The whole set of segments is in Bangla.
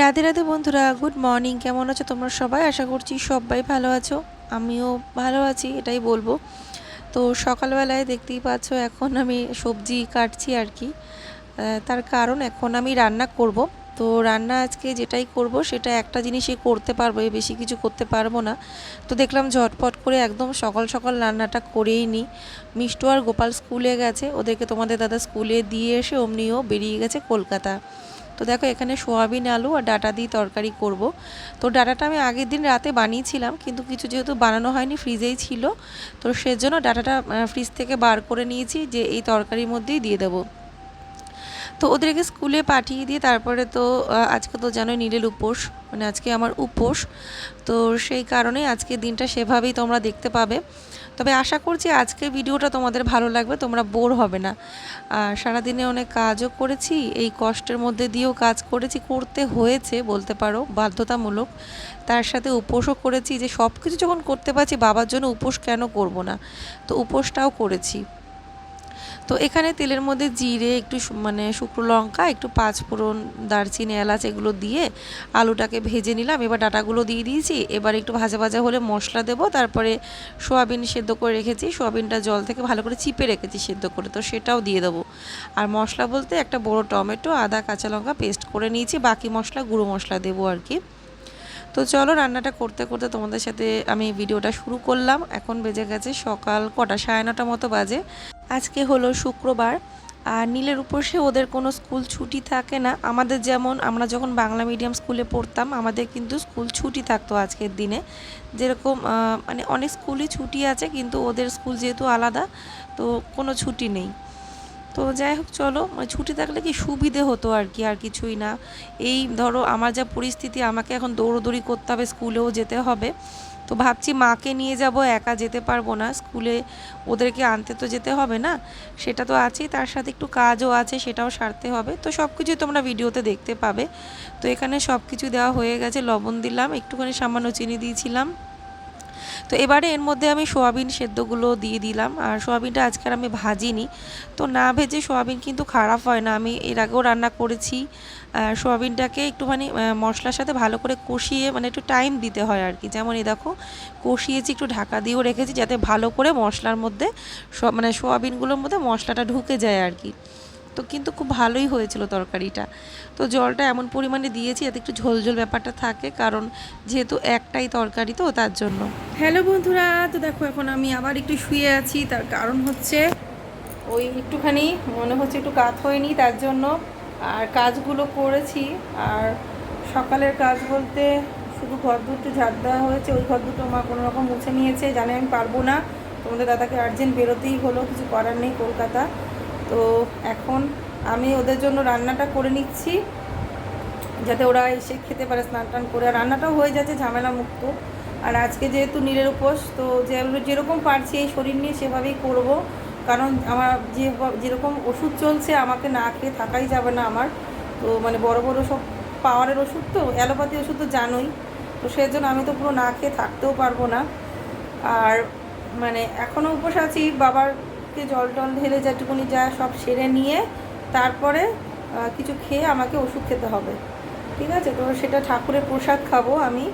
রাধে রাধে বন্ধুরা গুড মর্নিং কেমন আছো তোমরা সবাই? আশা করছি সবাই ভালো আছো। আমিও ভালো আছি, এটাই বলব। তো সকালবেলায় দেখতেই পাচ্ছ, এখন আমি সবজি কাটছি আর কি। তার কারণ এখন আমি রান্না করব। তো রান্না আজকে যেটাই করব, সেটা একটা জিনিসই করতে পারব বেশি কিছু করতে পারব না। তো দেখলাম ঝটপট করে একদম সকাল সকাল রান্নাটা করেই নিই। মিষ্টু আর গোপাল স্কুলে গেছে, ওদেরকে তোমাদের দাদা স্কুলে দিয়ে এসে অমনিও বেরিয়ে গেছে কলকাতা। তো দেখো, এখানে সোয়াবিন, আলু আর ডাটা দিয়ে তরকারি করব। তো ডাটাটা আমি আগের দিন রাতে বানিয়েছিলাম, কিন্তু কিছু যেহেতু বানানো হয়নি, ফ্রিজেই ছিল। তো সেজন্য ডাটাটা ফ্রিজ থেকে বার করে নিয়েছি, যে এই তরকারির মধ্যেই দিয়ে দেবো। তো ওদেরকে স্কুলে পাঠিয়ে দিয়ে তারপরে তো আজকে তো জানোই নীলের উপোস মানে আজকে আমার উপোস। তো সেই কারণেই আজকে দিনটা সেভাবেই তোমরা দেখতে পাবে। তবে আশা করছি আজকে ভিডিওটা তোমাদের ভালো লাগবে, তোমরা বোর হবে না। আর সারাদিনে অনেক কাজও করেছি, এই কষ্টের মধ্যে দিয়েও কাজ করেছি, করতে হয়েছে বলতে পারো, বাধ্যতামূলক। তার সাথে উপোসও করেছি যে সব কিছু যখন করতে পারছি, বাবার জন্য উপোস কেন করব না? তো উপোসটাও করেছি। তো এখানে তেলের মধ্যে জিরে, একটু মানে শুকনো লঙ্কা, একটু পাঁচ ফোড়ন দারচিনি, এলাচ এগুলো দিয়ে আলুটাকে ভেজে নিলাম। এবার ডাটাগুলো দিয়ে দিয়েছি। এবার একটু ভাজা ভাজা হলে মশলা দেবো। তারপরে সোয়াবিন সেদ্ধ করে রেখেছি। সোয়াবিনটা জল থেকে ভালো করে চিপে রেখেছি সেদ্ধ করে। তো সেটাও দিয়ে দেবো। আর মশলা বলতে একটা বড় টমেটো, আদা, কাঁচা লঙ্কা পেস্ট করে নিয়েছি। বাকি মশলা, গুঁড়ো মশলা দেবো আর কি। তো চলো রান্নাটা করতে করতে তোমাদের সাথে আমি ভিডিওটা শুরু করলাম। এখন বেজে গেছে সকাল কটা? সাড়ে নটা মতো বাজে। আজকে হলো শুক্রবার, আর নীলের উপর সে ওদের কোনো স্কুল ছুটি থাকে না। আমাদের যেমন, আমরা যখন বাংলা মিডিয়াম স্কুলে পড়তাম, আমাদের কিন্তু স্কুল ছুটি থাকতো আজকের দিনে। যেরকম মানে অনেক স্কুলই ছুটি আছে, কিন্তু ওদের স্কুল যেহেতু আলাদা, তো কোনো ছুটি নেই। তো যাই হোক, চলো মানে ছুটি থাকলে কি সুবিধে হতো আর কি, আর কিছুই না। এই ধরো, আমার যা পরিস্থিতি, আমাকে এখন দৌড়োদৌড়ি করতে হবে, স্কুলেও যেতে হবে। তো ভাবছি মাকে নিয়ে যাব, একা যেতে পারব না। স্কুলে ওদেরকে আনতে তো যেতে হবে না, সেটা তো আছেই, তার সাথে একটু কাজও আছে, সেটাও সারতে হবে। তো সব কিছুই তোমরা ভিডিওতে দেখতে পাবে। তো এখানে সব কিছু দেওয়া হয়ে গেছে, লবণ দিলাম, একটুখানি সামান্য চিনি দিয়েছিলাম। তো এবারে এর মধ্যে আমি সোয়াবিন সেদ্ধগুলো দিয়ে দিলাম। আর সোয়াবিনটা আজকে আমি ভাজিনি। তো না ভেজে সোয়াবিন কিন্তু খারাপ হয় না। আমি এর আগেও রান্না করেছি। সোয়াবিনটাকে একটুখানি মশলার সাথে ভালো করে কষিয়ে মানে একটু টাইম দিতে হয় আর কি। যেমন এই দেখো, কষিয়েছি, একটু ঢাকা দিয়েও রেখেছি যাতে ভালো করে মশলার মধ্যে মানে সোয়াবিনগুলোর মধ্যে মশলাটা ঢুকে যায় আর কি। তো কিন্তু খুব ভালোই হয়েছিল তরকারিটা। তো জলটা এমন পরিমাণে দিয়েছি যাতে একটু ঝোল ঝোল ব্যাপারটা থাকে, কারণ যেহেতু একটাই তরকারি তো তার জন্য। হ্যালো বন্ধুরা, তো দেখো এখন আমি আবার একটু শুয়ে আছি, তার কারণ হচ্ছে ওই একটুখানি মনে হচ্ছে একটু কাত হয়নি তার জন্য। আর কাজগুলো করেছি, আর সকালের কাজ বলতে শুধু ঘর দুটো ঝাড় দেওয়া হয়েছে, ওই ঘর দুটো মা কোনো রকম মুছে নিয়েছে, জানে আমি পারব না। তোমাদের দাদাকে আর্জেন্ট বেরোতেই হলো, কিছু করার নেই কলকাতা। তো এখন আমি ওদের জন্য রান্নাটা করে নিচ্ছি, যাতে ওরা এসে খেতে পারে, স্নান টান করে। আর রান্নাটাও হয়ে যাচ্ছে ঝামেলা মুক্ত আর আজকে যেহেতু নীলের উপোস, তো যে যেরকম পারছি এই শরীর নিয়ে সেভাবেই করব। কারণ আমার যে যেরকম ওষুধ চলছে, আমাকে না খেয়ে থাকাই যাবে না আমার। তো মানে বড় বড় সব পাওয়ারের ওষুধ তো, অ্যালোপ্যাথি ওষুধ তো জানোই। তো সেজন্য আমি তো পুরো না খেয়ে থাকতেও পারব না। আর মানে এখনও উপোস আছি বাবারকে জল টল ঢেলে যেটুকুনি যা সব সেরে নিয়ে তারপরে কিছু খেয়ে আমাকে ওষুধ খেতে হবে। ঠিক আছে? তো সেটা ঠাকুরের প্রসাদ খাব আমি।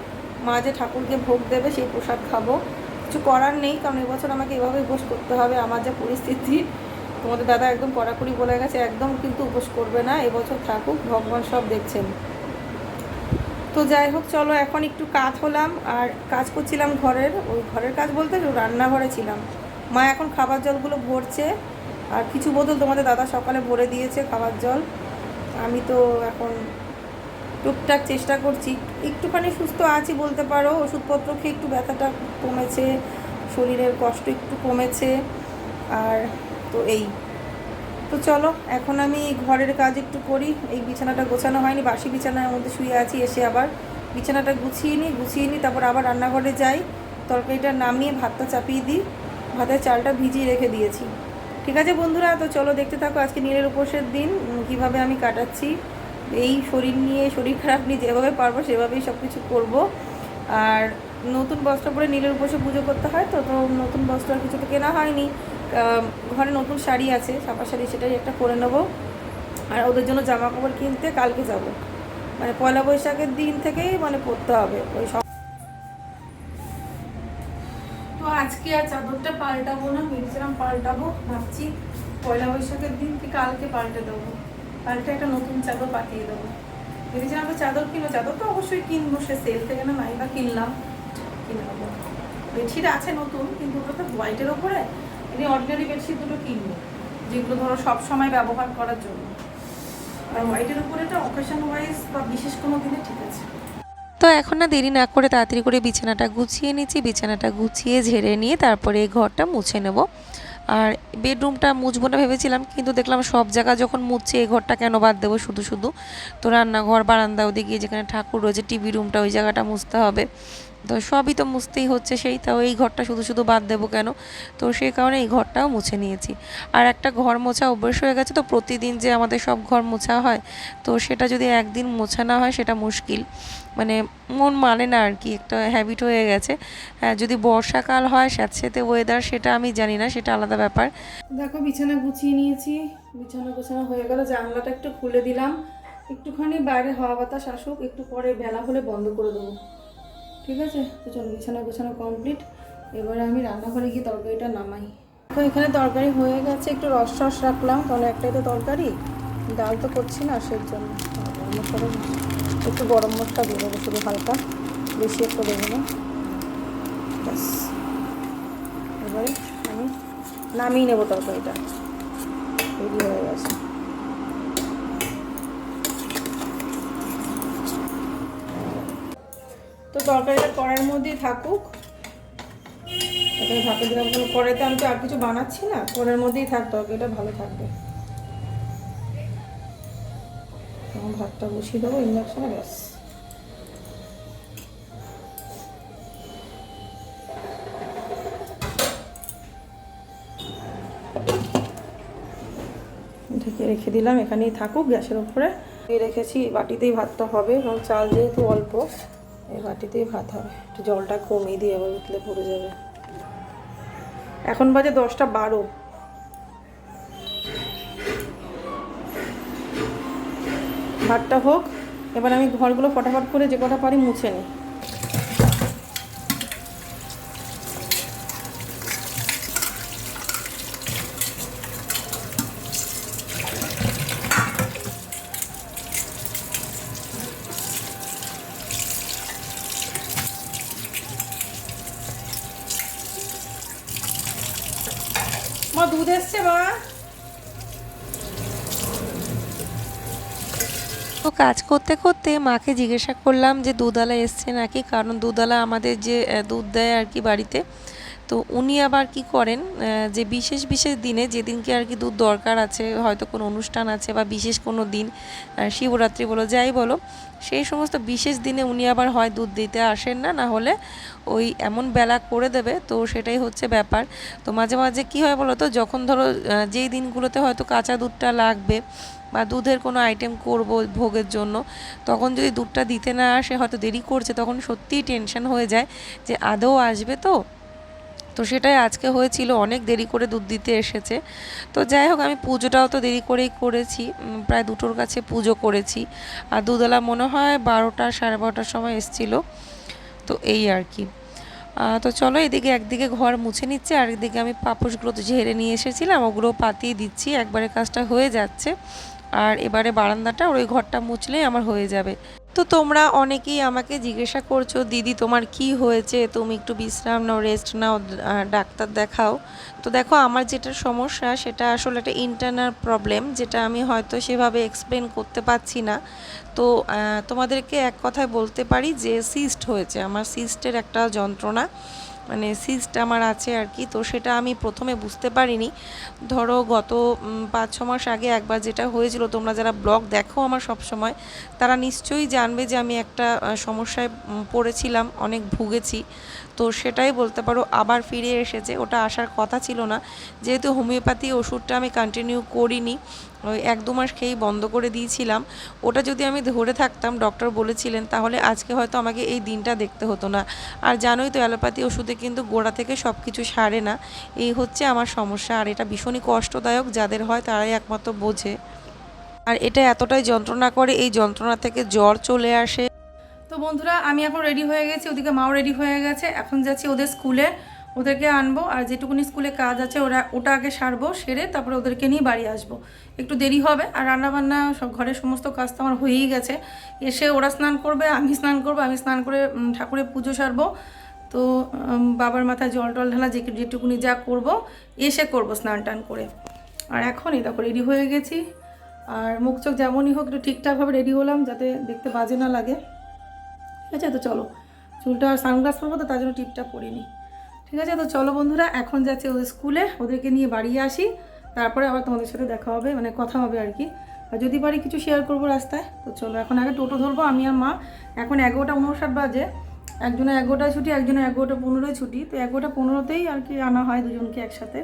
মা যে ঠাকুরকে ভোগ দেবে সেই প্রসাদ খাব। কিছু করার নেই, কারণ এবছর আমাকে এভাবে উপোস করতে হবে। আমার যা পরিস্থিতি, তোমাদের দাদা একদম কড়াকড়ি বলে গেছে, একদম কিন্তু উপোস করবে না। এবছর থাকুক, ভগবান সব দেখছেন। তো যাই হোক, চলো এখন একটু কাজ হলাম। আর কাজ করছিলাম ঘরের, ওই ঘরের কাজ বলতে রান্নাঘরে ছিলাম। মা এখন খাবার জলগুলো ভরছে। আর কিছু বোতল তোমাদের দাদা সকালে ভরে দিয়েছে খাবার জল। আমি তো এখন টুকটাক চেষ্টা করছি। একটুখানি সুস্থ আছি বলতে পারো। ওষুধপত্র খেয়ে একটু ব্যথাটা কমেছে, শরীরের কষ্ট একটু কমেছে। আর তো এই। তো চলো, এখন আমি ঘরের কাজ একটু করি। এই বিছানাটা গোছানো হয়নি, বাসি বিছানার মধ্যে শুয়ে আছি, এসে আবার বিছানাটা গুছিয়ে নিই গুছিয়ে নিই, তারপর আবার রান্নাঘরে যাই। তরকারিটা নামিয়ে ভাতটা চাপিয়ে দিই। ভাতের চালটা ভিজিয়ে রেখে দিয়েছি। ঠিক আছে বন্ধুরা? তো চলো দেখতে থাকো আজকে নীলের উপোসের দিন কীভাবে আমি কাটাচ্ছি। এই শরীর নিয়ে, শরীর খারাপ নিয়ে যেভাবে পারব সেভাবেই সব কিছু করব। আর নতুন বস্ত্র পরে নীলের উপসে পুজো করতে হয় তো তো নতুন বস্ত্র আর কিছু তো কেনা হয়নি। ঘরে নতুন শাড়ি আছে ছাপা শাড়ি সেটাই একটা করে নেব। আর ওদের জন্য জামা কাপড় কিনতে কালকে যাব। মানে পয়লা বৈশাখের দিন থেকেই মানে পরতে হবে। ওই সব আজকে আর চাদরটা পাল্টাবো না ভেবেছিলাম পাল্টাবো, ভাবছি পয়লা বৈশাখের দিন কি কালকে পাল্টে দেবো। কালকে একটা নতুন চাদর পাঠিয়ে দেবো। ভেবেছিলাম তো চাদর কিনবো, চাদর তো অবশ্যই কিনবো, সে সেল থেকে না নাই বা কিনলাম কিনে বেডশিট আছে নতুন, কিন্তু ওটা তো হোয়াইটের ওপরে। এমনি অর্ডিনারি বেডশিট দুটো কিনবো, যেগুলো ধরো সব সময় ব্যবহার করার জন্য। আর হোয়াইটের উপরে এটা অকেশন ওয়াইজ বা বিশেষ কোনো দিনে ঠিক আছে। তো এখন না দেরি না করে তাড়াতাড়ি করে বিছানাটা গুছিয়ে নিচ্ছি। বিছানাটা গুছিয়ে ঝেড়ে নিয়ে তারপরে এই ঘরটা মুছে নেব। আর বেডরুমটা মুছবো না ভেবেছিলাম, কিন্তু দেখলাম সব জায়গা যখন মুছছে এই ঘরটা কেন বাদ দেবো শুধু শুধু? তো রান্নাঘর, বারান্দা ওদিকে যেখানে ঠাকুর রয়েছে, টিভি রুমটা ওই জায়গাটা মুছতে হবে। তো সবই তো মুছতেই হচ্ছে, সেই তাও এই ঘরটা শুধু শুধু বাদ দেবো কেন? তো সেই কারণে এই ঘরটাও মুছে নিয়েছি। আর একটা ঘর মোছা অভ্যেস হয়ে গেছে তো, প্রতিদিন যে আমাদের সব ঘর মোছা হয়, তো সেটা যদি একদিন মোছা না হয় সেটা মুশকিল। মানে মন মানে না আর কি, একটা হ্যাবিট হয়ে গেছে। হ্যাঁ যদি বর্ষাকাল হয় স্যাঁতস্যাঁতে ওয়েদার সেটা আমি জানি না, সেটা আলাদা ব্যাপার। দেখো, বিছানা গুছিয়ে নিয়েছি। বিছানা গোছানো হয়ে গেল, জানলাটা একটু খুলে দিলাম। একটুখানি বাইরে হাওয়া বাতাস আসুক, একটু পরে বেলা হলে বন্ধ করে দেবো। ঠিক আছে? তো চলো, বিছানা গোছানো কমপ্লিট এবারে আমি রান্নাঘরে গিয়ে তরকারিটা নামাই। তো এখানে তরকারি হয়ে গেছে, একটু রস রস রাখলাম, কারণ একটাই তো তরকারি। ডাল তো করছি না, সেই জন্য। একটু গরম মশলা দিয়ে দেবো শুধু হালকা, বেশি একটু দেবো না। ব্যাস। এবারে আমি নামিয়ে নেব তরকারিটা। রেডি হয়ে গেছে। তো তরকারিটা কড়ার মধ্যেই থাকুক। এখানে দিলাম কোনো কড়াইতে আমি তো আর কিছু বানাচ্ছি না। কড়ার মধ্যেই থাক, তরকারিটা ভালো থাকবে। ভাতটা বসিয়ে দেবো, ইন্ডাকশনে, ব্যাস। ঢেকে রেখে দিলাম, এখানেই থাকুক গ্যাসের উপরে রেখেছি, বাটিতেই ভাতটা হবে। কারণ চাল যেহেতু অল্প এই বাটিতেই ভাত হবে। একটু জলটা কমিয়ে দিয়ে আবার উঠলে পড়ে যাবে। এখন বাজে দশটা বারো। ভাতটা হোক, এবার আমি ঘরগুলো ফটাফট করে যে কটা পারি মুছে নিই। তো কাজ করতে করতে মাকে জিজ্ঞাসা করলাম যে দুধওয়ালা এসছে নাকি? কারণ দুধওয়ালা আমাদের যে দুধ দেয় আর কি বাড়িতে। তো উনি আবার কি করেন যে বিশেষ বিশেষ দিনে যেদিনকে আর কি দুধ দরকার আছে, হয়তো কোনো অনুষ্ঠান আছে বা বিশেষ কোনো দিন শিবরাত্রি বলো, যাই বলো, সেই সমস্ত বিশেষ দিনে উনি আবার হয় দুধ দিতে আসেন না না হলে ওই এমন বেলা করে দেবে। তো সেটাই হচ্ছে ব্যাপার। তো মাঝে মাঝে কি হয় বলো তো, যখন ধরো যেই দিনগুলোতে হয়তো কাঁচা দুধটা লাগবে বা দুধের কোনো আইটেম করব ভোগের জন্য, তখন যদি দুধটা দিতে না আসে, হয়তো দেরি করছে, তখন সত্যিই টেনশন হয়ে যায় যে আদৌ আসবে তো? তো সেটাই আজকে হয়েছিল, অনেক দেরি করে দুধ দিতে এসেছে। তো যাই হোক, আমি পুজোটাও তো দেরি করেই করেছি প্রায় দুটোর কাছে পুজো করেছি। আর দুধওয়ালা মনে হয় বারোটা, সাড়ে বারোটার সময় এসছিল। তো এই আর কি। তো চলো এদিকে একদিকে ঘর মুছে নিচ্ছে, আর একদিকে আমি পাপোশগুলো তো ঝেড়ে নিয়ে এসেছিলাম ওগুলো পাতিয়ে দিচ্ছি, একবারে কাজটা হয়ে যাচ্ছে। আর এবারে বারান্দাটা ওই ঘরটা মুছলেই আমার হয়ে যাবে। তো তোমরা অনেকেই আমাকে জিজ্ঞাসা করছ, দিদি, তোমার কি হয়েছে? তুমি একটু বিশ্রাম নাও রেস্ট নাও ডাক্তার দেখাও। তো দেখো, আমার যেটা সমস্যা, সেটা আসলে একটা ইন্টারনাল প্রবলেম যেটা আমি হয়তো সেভাবে এক্সপ্লেন করতে পারছি না। তো তোমাদেরকে এক কথায় বলতে পারি যে সিস্ট হয়েছে। আমার সিস্টের একটা যন্ত্রণা। মানে সিস্ট আমার আছে আর কি, তো সেটা আমি প্রথমে বুঝতে পারিনি। ধরো গত পাঁচ, ছ মাস আগে একবার যেটা হয়েছিল, তোমরা যারা ব্লগ দেখো আমার সব সময় তারা নিশ্চয়ই জানবে যে আমি একটা সমস্যায় পড়েছিলাম, অনেক ভুগেছি। তো সেটাই বলতে পারো, আবার ফিরে এসেছে, ওটা আসার কথা ছিল না। যেহেতু হোমিওপ্যাথি ওষুধটা আমি কন্টিনিউ করিনি ওই এক দু মাস খেয়েই বন্ধ করে দিয়েছিলাম। ওটা যদি আমি ধরে থাকতাম ডক্টর বলেছিলেন, তাহলে আজকে হয়তো আমাকে এই দিনটা দেখতে হতো না। আর জানোই তো, অ্যালোপ্যাথি ওষুধে কিন্তু গোড়া থেকে সব কিছু সারে না। এই হচ্ছে আমার সমস্যা, আর এটা ভীষণই কষ্টদায়ক, যাদের হয় তারাই একমাত্র বোঝে। আর এটা এতটাই যন্ত্রণা করে, এই যন্ত্রণা থেকে জ্বর চলে আসে। তো বন্ধুরা, আমি এখন রেডি হয়ে গেছি, ওদিকে মাও রেডি হয়ে গেছে। এখন যাচ্ছি ওদের স্কুলে ওদেরকে আনব, আর যেটুকুনি স্কুলে কাজ আছে ওরা, ওটা আগে সারবো, সেরে তারপরে ওদেরকে নিয়ে বাড়ি আসব। একটু দেরি হবে, আর রান্নাবান্না, সব ঘরের সমস্ত কাজ তো আমার হয়েই গেছে। এসে ওরা স্নান করবে, আমি স্নান করব, আমি স্নান করে ঠাকুরের পুজো সারবো। তো বাবার মাথায় জল টল ঢালা যে, যেটুকুনি যা করব, এসে করব স্নান টান করে। আর এখন এই দেখো রেডি হয়ে গেছি। আর মুখ চোখ যেমনই হোক, একটু ঠিকঠাকভাবে রেডি হলাম, যাতে দেখতে বাজে না লাগে। ঠিক আছে, তো চলো। চুলটা আর সানগ্লাস পরবো তো, তার জন্য টিপটা পরিনি ঠিক আছে, তো চলো বন্ধুরা, এখন যাচ্ছে ওদের স্কুলে, ওদেরকে নিয়ে বাড়ি আসি। তারপরে আবার তোমাদের সাথে দেখা হবে মানে কথা হবে আর কি। আর যদি পারি কিছু শেয়ার করব রাস্তায়, তো চলো, এখন আগে টোটো ধরবো, আমি আর মা। এখন এগারোটা উনষাট বাজে, একজনের এগারোটায় ছুটি, একজনের এগারোটা পনেরোয় ছুটি, তো এগারোটা পনেরোতেই আর কি আনা হয় দুজনকে একসাথে।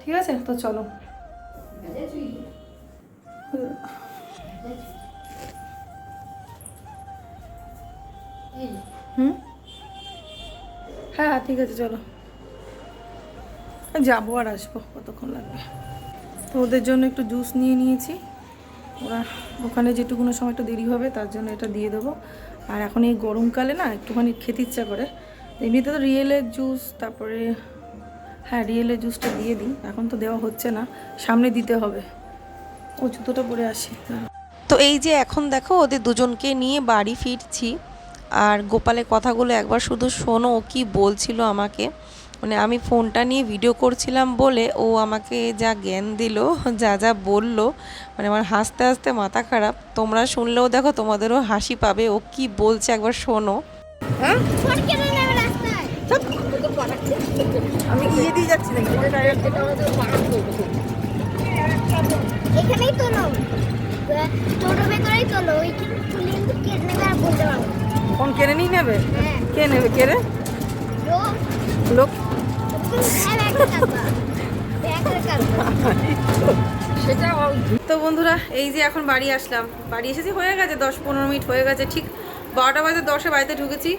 ঠিক আছে, তো চলো। হুম? হ্যাঁ হ্যাঁ ঠিক আছে, চলো। যাব আর আসব কতক্ষণ লাগবে। তো ওদের জন্য একটু জুস নিয়ে নিয়েছি। ওরা ওখানে যেটুকুনো সময় একটু দেরি হবে, তার জন্য এটা দিয়ে দেবো। আর এখন এই গরমকালে না, একটুখানি খেতে ইচ্ছা করে। এমনিতে তো রিয়েলের জুস, তারপরে হ্যাঁ রিয়েলের জুসটা দিয়ে দিই। এখন তো দেওয়া হচ্ছে না, সামনে দিতে হবে। ও জুতোটা পরে আসি। তো এই যে এখন দেখো, ওদের দুজনকে নিয়ে বাড়ি ফিরছি। আর গোপালের কথাগুলো একবার শুধু শোনো কি বলছিল আমাকে। মানে আমি ফোনটা নিয়ে ভিডিও করছিলাম বলে ও আমাকে যা জ্ঞান দিল যা যা বলল মানে আমার হাসতে হাসতে মাথা খারাপ। তোমরা শুনলেও দেখো তোমাদেরও হাসি পাবে ও কি বলছে একবার শোনো। রাস্তায়? আমি গিয়ে দিয়ে যাচ্ছি নাকি? এখানেই তোলো। টোটো ভেতরেই তোলো। ওইখানে তুলে কিন্তু নেবে আর বলতে পারব না। ফোন কেড়ে নিয়ে নেবে? হ্যাঁ। কে নেবে? কেড়ে লোক? তো বন্ধুরা, এই যে এখন বাড়ি আসলাম। বাড়ি এসেছি, হয়ে গেছে দশ পনেরো মিনিট, হয়ে গেছে ঠিক বারোটা বাজে, দশে বাড়িতে ঢুকেছি।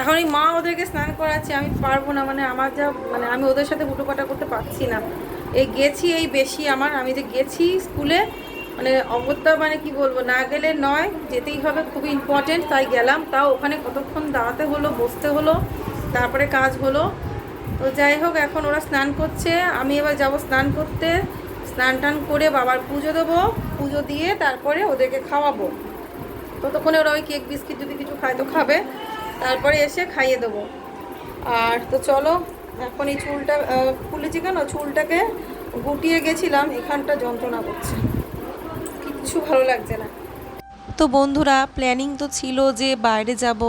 এখন এই মা ওদেরকে স্নান করাচ্ছে, আমি পারব না মানে আমার যা মানে আমি ওদের সাথে হুটোপাটা করতে পারছি না। এই গেছি এই বেশি আমার, আমি যে গেছি স্কুলে মানে অগত্যা মানে কি বলব, না গেলে নয়, যেতেই হবে, খুবই ইম্পর্টেন্ট তাই গেলাম। তাও ওখানে কতক্ষণ দাঁড়াতে হলো, বসতে হলো তারপরে কাজ হলো। তো যাই হোক, এখন ওরা স্নান করছে। আমি এবার যাব স্নান করতে। স্নান টান করে বাবার পুজো দেবো। পুজো দিয়ে তারপরে ওদেরকে খাওয়াবো। ততক্ষণে ওরা ওই কেক, বিস্কিট যদি কিছু খায় তো খাবে। তারপরে এসে খাইয়ে দেবো। আর তো চলো, এখন এই চুলটা খুলেছি কেন? চুলটাকে গুটিয়ে গেছিলাম। এখানটা যন্ত্রণা করছে। কিচ্ছু ভালো লাগছে না। তো বন্ধুরা প্ল্যানিং তো ছিল যে বাইরে যাব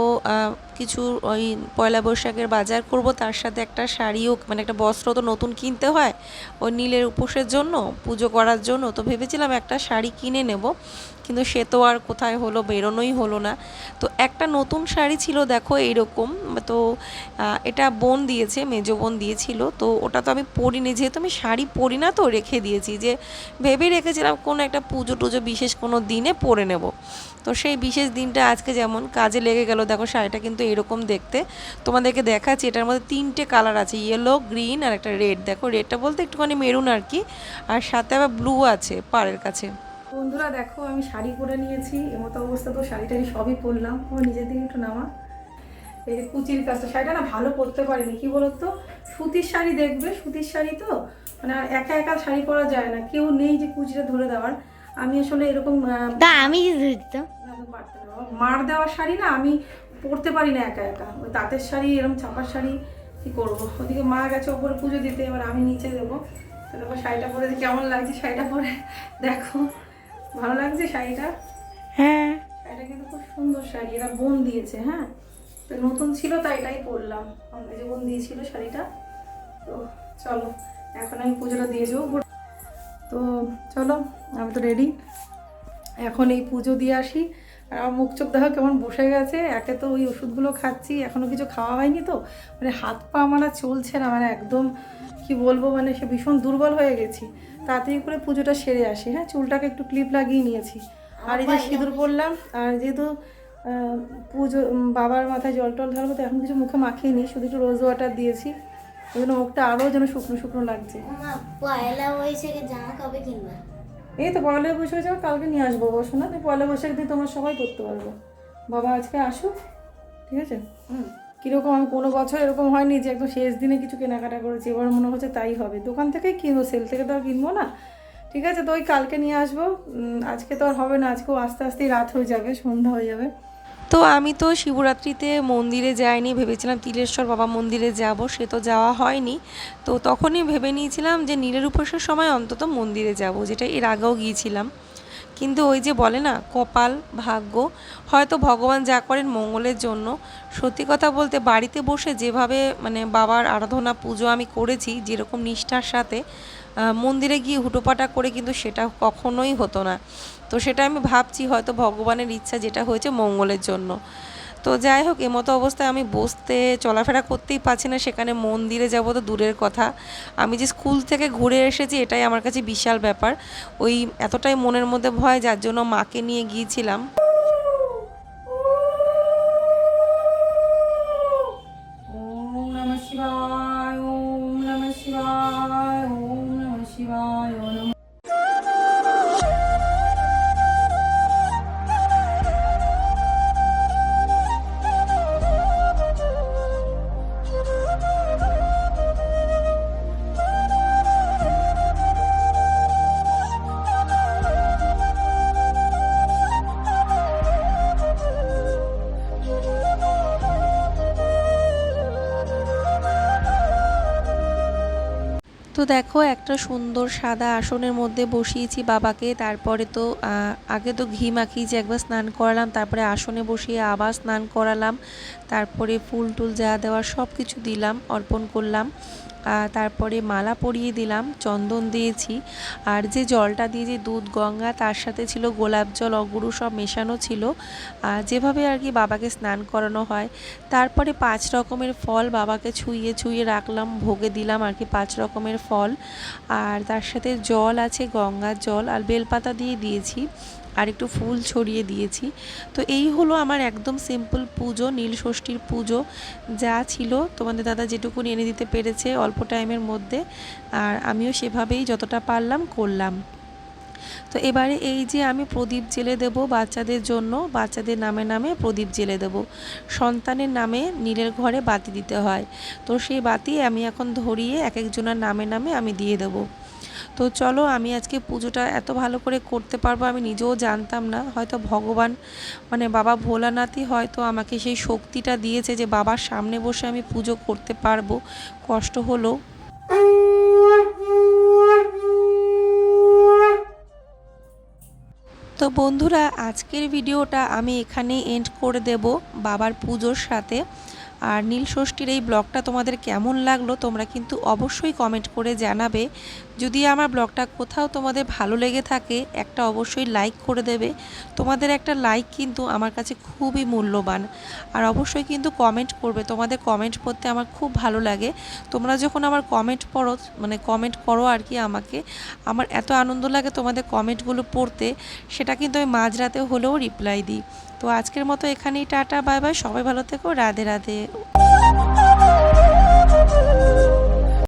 কিছু ওই পয়লা বৈশাখের বাজার করব, তার সাথে একটা শাড়িও মানে একটা বস্ত্র তো নতুন কিনতে হয়, ওই নীলের উপোসের জন্য, পুজো করার জন্য, তো ভেবেছিলাম একটা শাড়ি কিনে নেব। কিন্তু সে তো আর কোথায় হলো, বেরোনোই হলো না। তো একটা নতুন শাড়ি ছিল, দেখো এইরকম। তো এটা বোন দিয়েছে, মেজো বোন দিয়েছিল। তো ওটা তো আমি পরিনি, যেহেতু আমি শাড়ি পরি না, তো রেখে দিয়েছি। যে ভেবে রেখেছিলাম কোনো একটা পুজো টুজো বিশেষ কোনো দিনে পরে নেব। তো সেই বিশেষ দিনটা আজকে যেমন কাজে লেগে গেল, দেখো শাড়িটা কিন্তু এরকম দেখতে। তোমাদেরকে দেখাচ্ছি, এটার মধ্যে তিনটে কালার আছে ইয়েলো গ্রিন আর একটা রেড দেখো রেডটা বলতে একটুখানি মেরুন আর কি, আর সাথে আবার ব্লু আছে পাড়ের কাছে। বন্ধুরা দেখো আমি শাড়ি পরে নিয়েছি এমতো অবস্থা তো শাড়ি টাড়ি সবই পরলাম। ও নিজের দিকে একটু নামা। এই যে কুচির কাজটা শাড়িটা না ভালো পরতে পারিনি কি বলতো? সুতির শাড়ি দেখবে সুতির শাড়ি তো? মানে একা একা শাড়ি পরা যায় না কেউ নেই যে কুচিটা ধরে দেওয়ার। আমি আসলে এরকম আমি মার দেওয়ার শাড়ি না আমি পরতে পারি না একা একা। ওই তাঁতের শাড়ি এরকম ছাপার শাড়ি কি করব? ওদিকে মা গেছে ওপরে পুজো দিতে এবার আমি নিচে দেবো। তো দেখো শাড়িটা পরে কেমন লাগছে শাড়িটা পরে? দেখো। ভালো লাগছে শাড়িটা? হ্যাঁ। শাড়িটা কিন্তু খুব সুন্দর শাড়ি এরা বোন দিয়েছে হ্যাঁ? তো নতুন ছিল তাই এটাই পরলাম। আমাকে যে বোন দিয়েছিল শাড়িটা। তো চলো এখন আমি পুজোটা দিয়ে যাব তো চলো আমি তো রেডি এখন এই পুজো দিয়ে আসি। আর আমার মুখ চোখ দেখো কেমন বসে গেছে। একে তো ওই ওষুধগুলো খাচ্ছি এখনও কিছু খাওয়া হয়নি তো। মানে হাত পা আমার চলছে না মানে একদম কি বলব মানে সে ভীষণ দুর্বল হয়ে গেছি। তাড়াতাড়ি করে পুজোটা সেরে আসি। হ্যাঁ চুলটাকে একটু ক্লিপ লাগিয়ে নিয়েছি। আর এই যে সিঁদুর পরলাম আর যেহেতু পুজো বাবার মাথায় জল টল ধরবো তো এখন কিছু মুখে মাখিয়ে নিই। শুধু একটু রোজ ওয়াটার দিয়েছি। ওই জন্য মুখটা আরও যেন শুকনো শুকনো লাগছে। মা পয়লা বৈশাখে জামা কবে কিনবা? এই তো পয়লা বৈশাখ যাবে কালকে নিয়ে আসব বসো না। পয়লা বৈশাখ দিয়ে তোমরা সবাই করতে পারব। বাবা আজকে আসুক ঠিক আছে? কীরকম আমি কোনো বছর এরকম হয়নি যে একদম শেষ দিনে কিছু কেনাকাটা করেছি, এবার মনে হচ্ছে তাই হবে। দোকান থেকেই কিনবো সেল থেকে তো আর কিনবো না। ঠিক আছে, তো ওই কালকে নিয়ে আসব। আজকে তো আর হবে না, আজকেও আস্তে আস্তেই রাত হয়ে যাবে, সন্ধ্যা হয়ে যাবে। তো আমি তো শিবরাত্রিতে মন্দিরে যাইনি, ভেবেছিলাম তিলেশ্বর বাবা মন্দিরে যাব, সে তো যাওয়া হয়নি। তো তখনই ভেবে নিয়েছিলাম যে নীলের উপোসের সময় অন্তত মন্দিরে যাব, যেটা এর আগেও গিয়েছিলাম। কিন্তু ওই যে বলে না, কপাল ভাগ্য, হয়তো ভগবান যা করেন মঙ্গলের জন্য। সত্যি কথা বলতে বাড়িতে বসে যেভাবে মানে বাবার আরাধনা, পুজো আমি করেছি, যেরকম নিষ্ঠার সাথে মন্দিরে গিয়ে হুটোপাটা করে কিন্তু সেটা কখনোই হতো না। তো সেটা আমি ভাবছি হয়তো ভগবানের ইচ্ছা যেটা হয়েছে মঙ্গলের জন্য। তো যাই হোক, এমতো অবস্থায় আমি বসতে, চলাফেরা করতেই পারছি না, সেখানে মন্দিরে যাব তো দূরের কথা। আমি যে স্কুল থেকে ঘুরে এসেছি, এটাই আমার কাছে বিশাল ব্যাপার। ওই এতটাই মনের মধ্যে ভয়, যার জন্য মাকে নিয়ে গিয়েছিলাম। তো দেখো, একটা সুন্দর সাদা আসনের মধ্যে বসিয়েছি বাবাকে। তারপরে তো আগে তো ঘি মাখিয়েছি একবার স্নান করালাম, তারপরে আসনে বসিয়ে আবার স্নান করালাম। তারপরে ফুল টুল যা দেওয়া সব কিছু দিলাম, অর্পণ করলাম। তারপরে মালা পরিয়ে দিলাম, চন্দন দিয়েছি। আর যে জলটা দিয়ে যে দুধ, গঙ্গা, তার সাথে ছিল গোলাপ জল, অগুরু সব মেশানো ছিল। যেভাবে আর কি বাবাকে স্নান করানো হয়। তারপরে পাঁচ রকমের ফল বাবাকে ছুঁয়ে ছুঁয়ে রাখলাম, ভোগে দিলাম আর কি পাঁচ রকমের ফল। আর তার সাথে জল আছে, গঙ্গার জল, আর বেলপাতা দিয়ে দিয়েছি। আর একটু ফুল ছড়িয়ে দিয়েছি। তো এই হলো আমার একদম সিম্পল পুজো, নীল ষষ্ঠীর পুজো। যা ছিল, তোমাদের দাদা যেটুকু এনে দিতে পেরেছে অল্প টাইমের মধ্যে, আর আমিও সেভাবেই যতটা পারলাম করলাম। তো এবারে এই যে আমি প্রদীপ জেলে দেব বাচ্চাদের জন্য, বাচ্চাদের নামে নামে প্রদীপ জেলে দেব। সন্তানের নামে নীলের ঘরে বাতি দিতে হয়। তো সেই বাতি আমি এখন ধরিয়ে এক একজনের নামে নামে আমি দিয়ে দেব। তো চলো, আমি আজকে পুজোটা এত ভালো করে করতে পারব আমি নিজেও জানতাম না। হয়তো ভগবান মানে বাবা ভোলানাথই হয়তো আমাকে সেই শক্তিটা দিয়েছে যে বাবার সামনে বসে আমি পুজো করতে পারব। কষ্ট হলো। তো বন্ধুরা, আজকের ভিডিওটা আমি এখানে এন্ড করে দেব বাবার পুজোর সাথে। আর নীল ষষ্ঠীর এই ব্লগটা তোমাদের কেমন লাগল তোমরা কিন্তু অবশ্যই কমেন্ট করে জানাবে। যদি আমার ব্লগটা কোথাও তোমাদের ভালো লেগে থাকে, একটা অবশ্যই লাইক করে দেবে। তোমাদের একটা লাইক কিন্তু আমার কাছে খুবই মূল্যবান। আর অবশ্যই কিন্তু কমেন্ট করবে, তোমাদের কমেন্ট পড়তে আমার খুব ভালো লাগে। তোমরা যখন আমার কমেন্ট পড়ো মানে কমেন্ট করো আর কি আমাকে, আমার এত আনন্দ লাগে তোমাদের কমেন্টগুলো পড়তে, সেটা কিন্তু আমি মাঝরাতে হলেও রিপ্লাই দিই। তো আজকের মতো এখানেই টাটা বাই বাই সবাই ভালো থেকো রাধে রাধে।